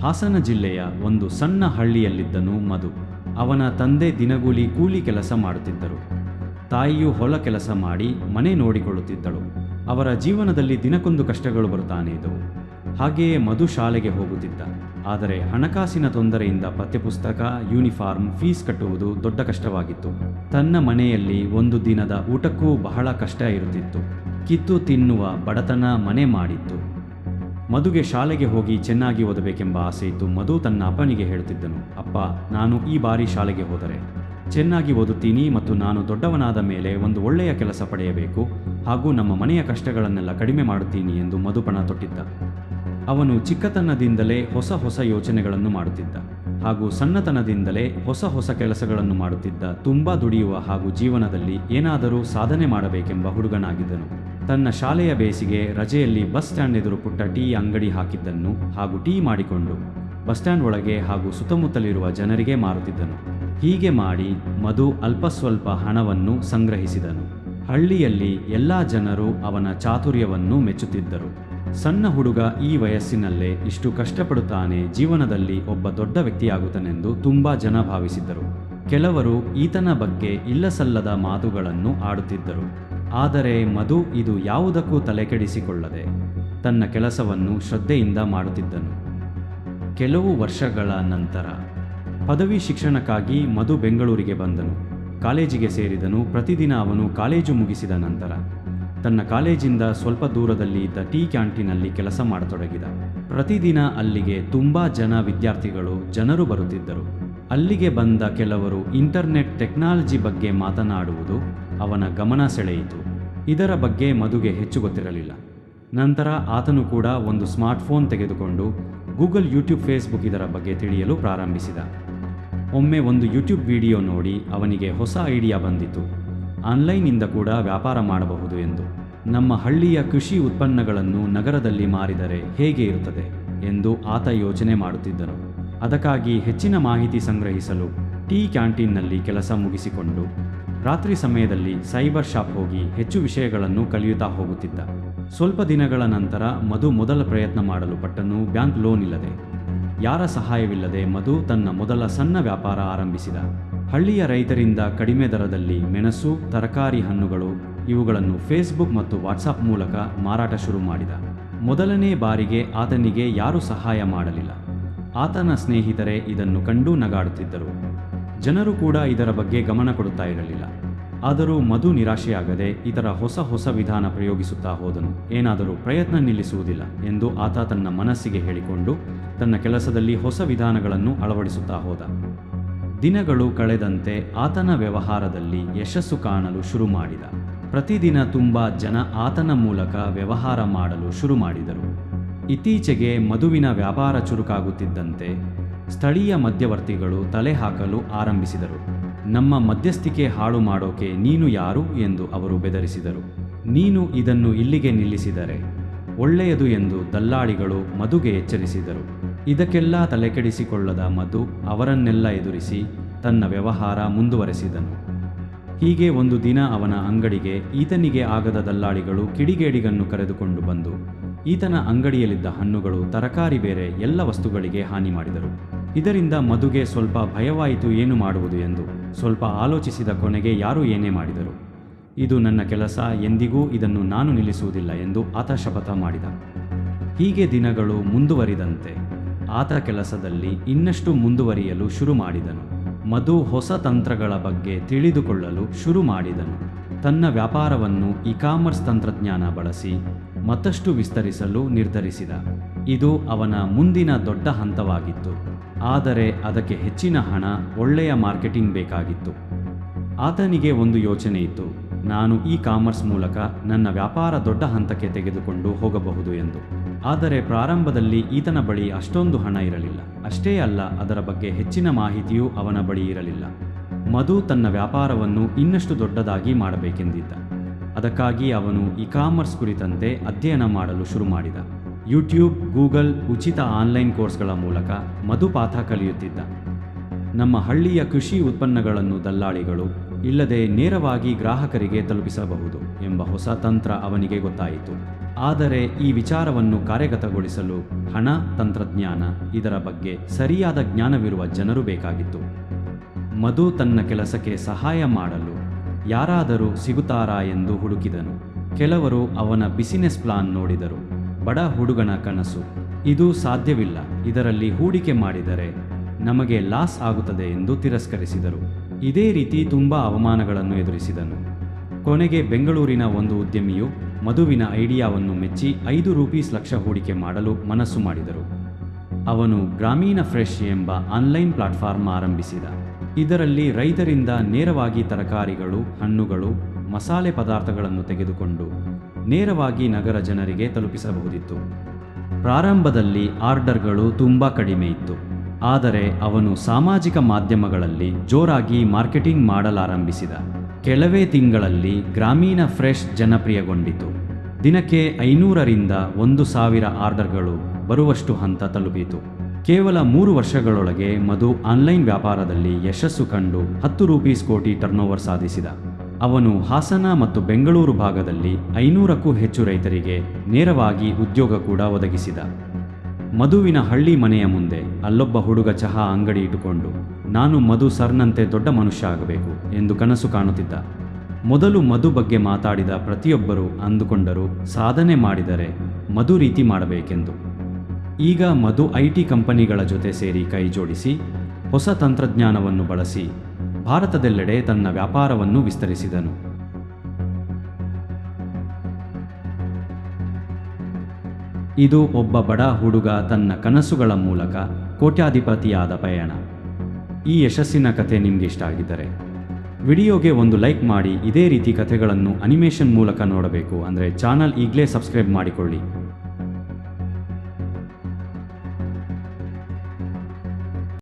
ಹಾಸನ ಜಿಲ್ಲೆಯ ಒಂದು ಸಣ್ಣ ಹಳ್ಳಿಯಲ್ಲಿದ್ದನು ಮಧು. ಅವನ ತಂದೆ ದಿನಗೂಲಿ ಕೂಲಿ ಕೆಲಸ ಮಾಡುತ್ತಿದ್ದರು. ತಾಯಿಯು ಹೊಲ ಕೆಲಸ ಮಾಡಿ ಮನೆ ನೋಡಿಕೊಳ್ಳುತ್ತಿದ್ದಳು. ಅವರ ಜೀವನದಲ್ಲಿ ದಿನಕ್ಕೊಂದು ಕಷ್ಟಗಳು ಬರುತ್ತಾನೆ ಇದ್ದವು ಹಾಗೆಯೇ ಮಧು ಶಾಲೆಗೆ ಹೋಗುತ್ತಿದ್ದ. ಆದರೆ ಹಣಕಾಸಿನ ತೊಂದರೆಯಿಂದ ಪಠ್ಯಪುಸ್ತಕ, ಯೂನಿಫಾರ್ಮ್, ಫೀಸ್ ಕಟ್ಟುವುದು ದೊಡ್ಡ ಕಷ್ಟವಾಗಿತ್ತು. ತನ್ನ ಮನೆಯಲ್ಲಿ ಒಂದು ದಿನದ ಊಟಕ್ಕೂ ಬಹಳ ಕಷ್ಟ ಇರುತ್ತಿತ್ತು. ಕಿತ್ತು ತಿನ್ನುವ ಬಡತನ ಮನೆ ಮಾಡಿತ್ತು. ಮಧುಗೆ ಶಾಲೆಗೆ ಹೋಗಿ ಚೆನ್ನಾಗಿ ಓದಬೇಕೆಂಬ ಆಸೆ ಇದ್ದು ಮಧು ತನ್ನ ಅಪ್ಪನಿಗೆ ಹೇಳುತ್ತಿದ್ದನು, ಅಪ್ಪ, ನಾನು ಈ ಬಾರಿ ಶಾಲೆಗೆ ಹೋದರೆ. ಚೆನ್ನಾಗಿ ಓದುತ್ತೀನಿ ಮತ್ತು ನಾನು ದೊಡ್ಡವನಾದ ಮೇಲೆ ಒಂದು ಒಳ್ಳೆಯ ಕೆಲಸ ಪಡೆಯಬೇಕು ಹಾಗೂ ನಮ್ಮ ಮನೆಯ ಕಷ್ಟಗಳನ್ನೆಲ್ಲ ಕಡಿಮೆ ಮಾಡುತ್ತೀನಿ ಎಂದು ಮಧುಪಣ ತೊಟ್ಟಿದ್ದ. ಅವನು ಚಿಕ್ಕತನದಿಂದಲೇ ಹೊಸ ಹೊಸ ಯೋಚನೆಗಳನ್ನು ಮಾಡುತ್ತಿದ್ದ ಹಾಗೂ ಸಣ್ಣತನದಿಂದಲೇ ಹೊಸ ಹೊಸ ಕೆಲಸಗಳನ್ನು ಮಾಡುತ್ತಿದ್ದ, ತುಂಬಾ ದುಡಿಯುವ ಹಾಗೂ ಜೀವನದಲ್ಲಿ ಏನಾದರೂ ಸಾಧನೆ ಮಾಡಬೇಕೆಂಬ ಹುಡುಗನಾಗಿದ್ದನು. ತನ್ನ ಶಾಲೆಯ ಬೇಸಿಗೆ ರಜೆಯಲ್ಲಿ ಬಸ್ ಸ್ಟ್ಯಾಂಡ್ ಎದುರು ಪುಟ್ಟ ಟೀ ಅಂಗಡಿ ಹಾಕಿದ್ದನ್ನು ಹಾಗೂ ಟೀ ಮಾಡಿಕೊಂಡು ಬಸ್ ಸ್ಟ್ಯಾಂಡ್ ಒಳಗೆ ಹಾಗೂ ಸುತ್ತಮುತ್ತಲಿರುವ ಜನರಿಗೆ ಮಾರುತ್ತಿದ್ದನು. ಹೀಗೆ ಮಾಡಿ ಮಧು ಅಲ್ಪ ಸ್ವಲ್ಪ ಹಣವನ್ನು ಸಂಗ್ರಹಿಸಿದನು. ಹಳ್ಳಿಯಲ್ಲಿ ಎಲ್ಲ ಜನರು ಅವನ ಚಾತುರ್ಯವನ್ನು ಮೆಚ್ಚುತ್ತಿದ್ದರು. ಸಣ್ಣ ಹುಡುಗ ಈ ವಯಸ್ಸಿನಲ್ಲೇ ಇಷ್ಟು ಕಷ್ಟಪಡುತ್ತಾನೆ ಜೀವನದಲ್ಲಿ ಒಬ್ಬ ದೊಡ್ಡ ವ್ಯಕ್ತಿಯಾಗುತ್ತಾನೆಂದು ತುಂಬ ಜನ ಭಾವಿಸಿದ್ದರು. ಕೆಲವರು ಈತನ ಬಗ್ಗೆ ಇಲ್ಲಸಲ್ಲದ ಮಾತುಗಳನ್ನು ಆಡುತ್ತಿದ್ದರು. ಆದರೆ ಮಧು ಇದು ಯಾವುದಕ್ಕೂ ತಲೆಕೆಡಿಸಿಕೊಳ್ಳದೆ ತನ್ನ ಕೆಲಸವನ್ನು ಶ್ರದ್ಧೆಯಿಂದ ಮಾಡುತ್ತಿದ್ದನು. ಕೆಲವು ವರ್ಷಗಳ ನಂತರ ಪದವಿ ಶಿಕ್ಷಣಕ್ಕಾಗಿ ಮಧು ಬೆಂಗಳೂರಿಗೆ ಬಂದನು. ಕಾಲೇಜಿಗೆ ಸೇರಿದನು. ಪ್ರತಿದಿನ ಅವನು ಕಾಲೇಜು ಮುಗಿಸಿದ ನಂತರ ತನ್ನ ಕಾಲೇಜಿಂದ ಸ್ವಲ್ಪ ದೂರದಲ್ಲಿ ಇದ್ದ ಟೀ ಕ್ಯಾಂಟೀನಲ್ಲಿ ಕೆಲಸ ಮಾಡತೊಡಗಿದ. ಪ್ರತಿದಿನ ಅಲ್ಲಿಗೆ ತುಂಬ ಜನ ವಿದ್ಯಾರ್ಥಿಗಳು, ಜನರು ಬರುತ್ತಿದ್ದರು. ಅಲ್ಲಿಗೆ ಬಂದ ಕೆಲವರು ಇಂಟರ್ನೆಟ್ ಟೆಕ್ನಾಲಜಿ ಬಗ್ಗೆ ಮಾತನಾಡುವುದು ಅವನ ಗಮನ ಸೆಳೆಯಿತು. ಇದರ ಬಗ್ಗೆ ಮಧುಗೆ ಹೆಚ್ಚು ಗೊತ್ತಿರಲಿಲ್ಲ. ನಂತರ ಆತನು ಕೂಡ ಒಂದು ಸ್ಮಾರ್ಟ್ಫೋನ್ ತೆಗೆದುಕೊಂಡು ಗೂಗಲ್ ಯೂಟ್ಯೂಬ್ ಫೇಸ್ಬುಕ್ ಇದರ ಬಗ್ಗೆ ತಿಳಿಯಲು ಪ್ರಾರಂಭಿಸಿದ. ಒಮ್ಮೆ ಒಂದು ಯೂಟ್ಯೂಬ್ ವಿಡಿಯೋ ನೋಡಿ ಅವನಿಗೆ ಹೊಸ ಐಡಿಯಾ ಬಂದಿತು. ಆನ್ಲೈನಿಂದ ಕೂಡ ವ್ಯಾಪಾರ ಮಾಡಬಹುದು ಎಂದು. ನಮ್ಮ ಹಳ್ಳಿಯ ಕೃಷಿ ಉತ್ಪನ್ನಗಳನ್ನು ನಗರದಲ್ಲಿ ಮಾರಿದರೆ ಹೇಗೆ ಇರುತ್ತದೆ ಎಂದು ಆತ ಯೋಚನೆ ಮಾಡುತ್ತಿದ್ದನು ಅದಕ್ಕಾಗಿ ಹೆಚ್ಚಿನ ಮಾಹಿತಿ ಸಂಗ್ರಹಿಸಲು ಟೀ ಕ್ಯಾಂಟೀನ್ನಲ್ಲಿ ಕೆಲಸ ಮುಗಿಸಿಕೊಂಡು ರಾತ್ರಿ ಸಮಯದಲ್ಲಿ ಸೈಬರ್ ಶಾಪ್ ಹೋಗಿ ಹೆಚ್ಚು ವಿಷಯಗಳನ್ನು ಕಲಿಯುತ್ತಾ ಹೋಗುತ್ತಿದ್ದ. ಸ್ವಲ್ಪ ದಿನಗಳ ನಂತರ ಮಧು ಮೊದಲ ಪ್ರಯತ್ನ ಮಾಡಲು ಪಟ್ಟನು ಬ್ಯಾಂಕ್ ಲೋನ್ ಇಲ್ಲದೆ. ಯಾರ ಸಹಾಯವಿಲ್ಲದೆ ಮಧು ತನ್ನ ಮೊದಲ ಸಣ್ಣ ವ್ಯಾಪಾರ ಆರಂಭಿಸಿದ. ಹಳ್ಳಿಯ ರೈತರಿಂದ ಕಡಿಮೆ ದರದಲ್ಲಿ ಮೆಣಸು, ತರಕಾರಿ ಹಣ್ಣುಗಳು ಇವುಗಳನ್ನು ಫೇಸ್ಬುಕ್ ಮತ್ತು ವಾಟ್ಸಾಪ್ ಮೂಲಕ ಮಾರಾಟ ಶುರು ಮಾಡಿದ. ಮೊದಲನೇ ಬಾರಿಗೆ ಆತನಿಗೆ ಯಾರೂ ಸಹಾಯ ಮಾಡಲಿಲ್ಲ. ಆತನ ಸ್ನೇಹಿತರೆ ಇದನ್ನು ಕಂಡು ನಗಾಡುತ್ತಿದ್ದರು. ಜನರು ಕೂಡ ಇದರ ಬಗ್ಗೆ ಗಮನ ಕೊಡುತ್ತಾ ಇರಲಿಲ್ಲ. ಆದರೂ ಮಧು ನಿರಾಶೆಯಾಗದೆ ಇತರ ಹೊಸ ಹೊಸ ವಿಧಾನ ಪ್ರಯೋಗಿಸುತ್ತಾ ಹೋದನು. ಏನಾದರೂ ಪ್ರಯತ್ನ ನಿಲ್ಲಿಸುವುದಿಲ್ಲ ಎಂದು ಆತ ತನ್ನ ಮನಸ್ಸಿಗೆ ಹೇಳಿಕೊಂಡು ತನ್ನ ಕೆಲಸದಲ್ಲಿ ಹೊಸ ವಿಧಾನಗಳನ್ನು ಅಳವಡಿಸುತ್ತಾ ಹೋದ. ದಿನಗಳು ಕಳೆದಂತೆ ಆತನ ವ್ಯವಹಾರದಲ್ಲಿ ಯಶಸ್ಸು ಕಾಣಲು ಶುರು ಮಾಡಿದ. ಪ್ರತಿದಿನ ತುಂಬ ಜನ ಆತನ ಮೂಲಕ ವ್ಯವಹಾರ ಮಾಡಲು ಶುರು ಮಾಡಿದರು. ಇತ್ತೀಚೆಗೆ ಮಧುವಿನ ವ್ಯಾಪಾರ ಚುರುಕಾಗುತ್ತಿದ್ದಂತೆ ಸ್ಥಳೀಯ ಮಧ್ಯವರ್ತಿಗಳು ತಲೆ ಹಾಕಲು ಆರಂಭಿಸಿದರು. ನಮ್ಮ ಮಧ್ಯಸ್ಥಿಕೆ ಹಾಳು ಮಾಡೋಕೆ ನೀನು ಯಾರು ಎಂದು ಅವರು ಬೆದರಿಸಿದರು. ನೀನು ಇದನ್ನು ಇಲ್ಲಿಗೆ ನಿಲ್ಲಿಸಿದರೆ ಒಳ್ಳೆಯದು ಎಂದು ದಲ್ಲಾಳಿಗಳು ಮಧುಗೆ ಎಚ್ಚರಿಸಿದರು. ಇದಕ್ಕೆಲ್ಲ ತಲೆಕೆಡಿಸಿಕೊಳ್ಳದ ಮಧು ಅವರನ್ನೆಲ್ಲ ಎದುರಿಸಿ ತನ್ನ ವ್ಯವಹಾರ ಮುಂದುವರೆಸಿದನು. ಹೀಗೆ ಒಂದು ದಿನ ಅವನ ಅಂಗಡಿಗೆ ಈತನಿಗೆ ಆಗದ ದಲ್ಲಾಳಿಗಳು ಕಿಡಿಗೇಡಿಗನ್ನು ಕರೆದುಕೊಂಡು ಬಂದು, ಈತನ ಅಂಗಡಿಯಲ್ಲಿದ್ದ ಹಣ್ಣುಗಳು ತರಕಾರಿ ಬೇರೆ ಎಲ್ಲ ವಸ್ತುಗಳಿಗೆ ಹಾನಿ ಮಾಡಿದರು. ಇದರಿಂದ ಮಧುಗೆ ಸ್ವಲ್ಪ ಭಯವಾಯಿತು ಏನು ಮಾಡುವುದು ಎಂದು ಸ್ವಲ್ಪ ಆಲೋಚಿಸಿದ ಕೊನೆಗೆ ಯಾರು ಏನೇ ಮಾಡಿದರು. ಇದು ನನ್ನ ಕೆಲಸ, ಎಂದಿಗೂ ಇದನ್ನು ನಾನು ನಿಲ್ಲಿಸುವುದಿಲ್ಲ ಎಂದು ಆತ ಶಪಥ ಮಾಡಿದ. ಹೀಗೆ ದಿನಗಳು ಮುಂದುವರಿದಂತೆ ಆತ ಕೆಲಸದಲ್ಲಿ ಇನ್ನಷ್ಟು ಮುಂದುವರಿಯಲು ಶುರು ಮಾಡಿದನು. ಮಧು ಹೊಸ ತಂತ್ರಗಳ ಬಗ್ಗೆ ತಿಳಿದುಕೊಳ್ಳಲು ಶುರು ಮಾಡಿದನು. ತನ್ನ ವ್ಯಾಪಾರವನ್ನು ಇ ಕಾಮರ್ಸ್ ತಂತ್ರಜ್ಞಾನ ಬಳಸಿ ಮತ್ತಷ್ಟು ವಿಸ್ತರಿಸಲು ನಿರ್ಧರಿಸಿದ. ಇದು ಅವನ ಮುಂದಿನ ದೊಡ್ಡ ಹಂತವಾಗಿತ್ತು. ಆದರೆ ಅದಕ್ಕೆ ಹೆಚ್ಚಿನ ಹಣ, ಒಳ್ಳೆಯ ಮಾರ್ಕೆಟಿಂಗ್ ಬೇಕಾಗಿತ್ತು. ಆತನಿಗೆ ಒಂದು ಯೋಚನೆ ಇತ್ತು. ನಾನು ಈ ಕಾಮರ್ಸ್ ಮೂಲಕ ನನ್ನ ವ್ಯಾಪಾರ ದೊಡ್ಡ ಹಂತಕ್ಕೆ ತೆಗೆದುಕೊಂಡು ಹೋಗಬಹುದು ಎಂದು. ಆದರೆ ಪ್ರಾರಂಭದಲ್ಲಿ ಈತನ ಬಳಿ ಅಷ್ಟೊಂದು ಹಣ ಇರಲಿಲ್ಲ. ಅಷ್ಟೇ ಅಲ್ಲ, ಅದರ ಬಗ್ಗೆ ಹೆಚ್ಚಿನ ಮಾಹಿತಿಯೂ ಅವನ ಬಳಿ ಇರಲಿಲ್ಲ. ಮಧು ತನ್ನ ವ್ಯಾಪಾರವನ್ನು ಇನ್ನಷ್ಟು ದೊಡ್ಡದಾಗಿ ಮಾಡಬೇಕೆಂದಿದ್ದ. ಅದಕ್ಕಾಗಿ ಅವನು ಇ ಕಾಮರ್ಸ್ ಕುರಿತಂತೆ ಅಧ್ಯಯನ ಮಾಡಲು ಶುರು ಮಾಡಿದ. ಯೂಟ್ಯೂಬ್, ಗೂಗಲ್ ಉಚಿತ ಆನ್ಲೈನ್ ಕೋರ್ಸ್ಗಳ ಮೂಲಕ ಮಧುಪಾಠ ಕಲಿಯುತ್ತಿದ್ದ. ನಮ್ಮ ಹಳ್ಳಿಯ ಕೃಷಿ ಉತ್ಪನ್ನಗಳನ್ನು ದಲ್ಲಾಳಿಗಳು ಇಲ್ಲದೆ ನೇರವಾಗಿ ಗ್ರಾಹಕರಿಗೆ ತಲುಪಿಸಬಹುದು ಎಂಬ ಹೊಸ ತಂತ್ರ ಅವನಿಗೆ ಗೊತ್ತಾಯಿತು. ಆದರೆ ಈ ವಿಚಾರವನ್ನು ಕಾರ್ಯಗತಗೊಳಿಸಲು ಹಣ, ತಂತ್ರಜ್ಞಾನ ಇದರ ಬಗ್ಗೆ ಸರಿಯಾದ ಜ್ಞಾನವಿರುವ ಜನರು ಬೇಕಾಗಿತ್ತು. ಮಧು ತನ್ನ ಕೆಲಸಕ್ಕೆ ಸಹಾಯ ಮಾಡಲು ಯಾರಾದರೂ ಸಿಗುತ್ತಾರಾ ಎಂದು ಹುಡುಕಿದನು. ಕೆಲವರು ಅವನ ಬಿಸಿನೆಸ್ ಪ್ಲಾನ್ ನೋಡಿದರು. ಬಡ ಹುಡುಗನ ಕನಸು. ಇದು ಸಾಧ್ಯವಿಲ್ಲ. ಇದರಲ್ಲಿ ಹೂಡಿಕೆ ಮಾಡಿದರೆ ನಮಗೆ ಲಾಸ್ ಆಗುತ್ತದೆ ಎಂದು ತಿರಸ್ಕರಿಸಿದರು. ಇದೇ ರೀತಿ ತುಂಬ ಅವಮಾನಗಳನ್ನು ಎದುರಿಸಿದನು. ಕೊನೆಗೆ ಬೆಂಗಳೂರಿನ ಒಂದು ಉದ್ಯಮಿಯು ಮಧುವಿನ ಐಡಿಯಾವನ್ನು ಮೆಚ್ಚಿ ಐದು ರೂಪೀಸ್ ಲಕ್ಷ ಹೂಡಿಕೆ ಮಾಡಲು ಮನಸ್ಸು ಮಾಡಿದರು. ಅವನು ಗ್ರಾಮೀಣ ಫ್ರೆಶ್ ಎಂಬ ಆನ್ಲೈನ್ ಪ್ಲಾಟ್ಫಾರ್ಮ್ ಆರಂಭಿಸಿದ. ಇದರಲ್ಲಿ ರೈತರಿಂದ ನೇರವಾಗಿ ತರಕಾರಿಗಳು, ಹಣ್ಣುಗಳು, ಮಸಾಲೆ ಪದಾರ್ಥಗಳನ್ನು ತೆಗೆದುಕೊಂಡು ನೇರವಾಗಿ ನಗರ ಜನರಿಗೆ ತಲುಪಿಸಬಹುದಿತ್ತು. ಪ್ರಾರಂಭದಲ್ಲಿ ಆರ್ಡರ್ಗಳು ತುಂಬ ಕಡಿಮೆ ಇತ್ತು. ಆದರೆ ಅವನು ಸಾಮಾಜಿಕ ಮಾಧ್ಯಮಗಳಲ್ಲಿ ಜೋರಾಗಿ ಮಾರ್ಕೆಟಿಂಗ್ ಮಾಡಲಾರಂಭಿಸಿದ. ಕೆಲವೇ ತಿಂಗಳಲ್ಲಿ ಗ್ರಾಮೀಣ ಫ್ರೆಶ್ ಜನಪ್ರಿಯಗೊಂಡಿತು. ದಿನಕ್ಕೆ ಐನೂರರಿಂದ ಒಂದು ಸಾವಿರ ಆರ್ಡರ್ಗಳು ಬರುವಷ್ಟು ಹಂತ ತಲುಪಿತು. ಕೇವಲ ಮೂರು ವರ್ಷಗಳೊಳಗೆ ಮಧು ಆನ್ಲೈನ್ ವ್ಯಾಪಾರದಲ್ಲಿ ಯಶಸ್ಸು ಕಂಡು ಹತ್ತು ರೂಪೀಸ್ ಕೋಟಿ ಟರ್ನೋವರ್ ಸಾಧಿಸಿದ. ಅವನು ಹಾಸನ ಮತ್ತು ಬೆಂಗಳೂರು ಭಾಗದಲ್ಲಿ ಐನೂರಕ್ಕೂ ಹೆಚ್ಚು ರೈತರಿಗೆ ನೇರವಾಗಿ ಉದ್ಯೋಗ ಕೂಡ ಒದಗಿಸಿದ. ಮಧುವಿನ ಹಳ್ಳಿ ಮನೆಯ ಮುಂದೆ ಅಲ್ಲೊಬ್ಬ ಹುಡುಗ ಚಹಾ ಅಂಗಡಿ ಇಟ್ಟುಕೊಂಡು, ನಾನು ಮಧು ಸರ್ನಂತೆ ದೊಡ್ಡ ಮನುಷ್ಯ ಆಗಬೇಕು ಎಂದು ಕನಸು ಕಾಣುತ್ತಿದ್ದ. ಮೊದಲು ಮಧು ಬಗ್ಗೆ ಮಾತಾಡಿದ ಪ್ರತಿಯೊಬ್ಬರೂ ಅಂದುಕೊಂಡರು, ಸಾಧನೆ ಮಾಡಿದರೆ ಮಧು ರೀತಿ ಮಾಡಬೇಕೆಂದು ಈಗ ಮಧು ಐ ಟಿ ಕಂಪನಿಗಳ ಜೊತೆ ಸೇರಿ ಕೈ ಜೋಡಿಸಿ ಹೊಸ ತಂತ್ರಜ್ಞಾನವನ್ನು ಬಳಸಿ ಭಾರತದೆಲ್ಲೆಡೆ ತನ್ನ ವ್ಯಾಪಾರವನ್ನು ವಿಸ್ತರಿಸಿದನು. ಇದು ಒಬ್ಬ ಬಡ ಹುಡುಗ ತನ್ನ ಕನಸುಗಳ ಮೂಲಕ ಕೋಟ್ಯಾಧಿಪತಿಯಾದ ಪಯಣ. ಈ ಯಶಸ್ಸಿನ ಕಥೆ ನಿಮ್ಗೆ ಇಷ್ಟ ಆಗಿದ್ದರೆ, ವಿಡಿಯೋಗೆ ಒಂದು ಲೈಕ್ ಮಾಡಿ, ಇದೇ ರೀತಿ ಕಥೆಗಳನ್ನು ಅನಿಮೇಷನ್ ಮೂಲಕ ನೋಡಬೇಕು. ಅಂದರೆ ಚಾನಲ್ ಈಗಲೇ ಸಬ್ಸ್ಕ್ರೈಬ್ ಮಾಡಿಕೊಳ್ಳಿ.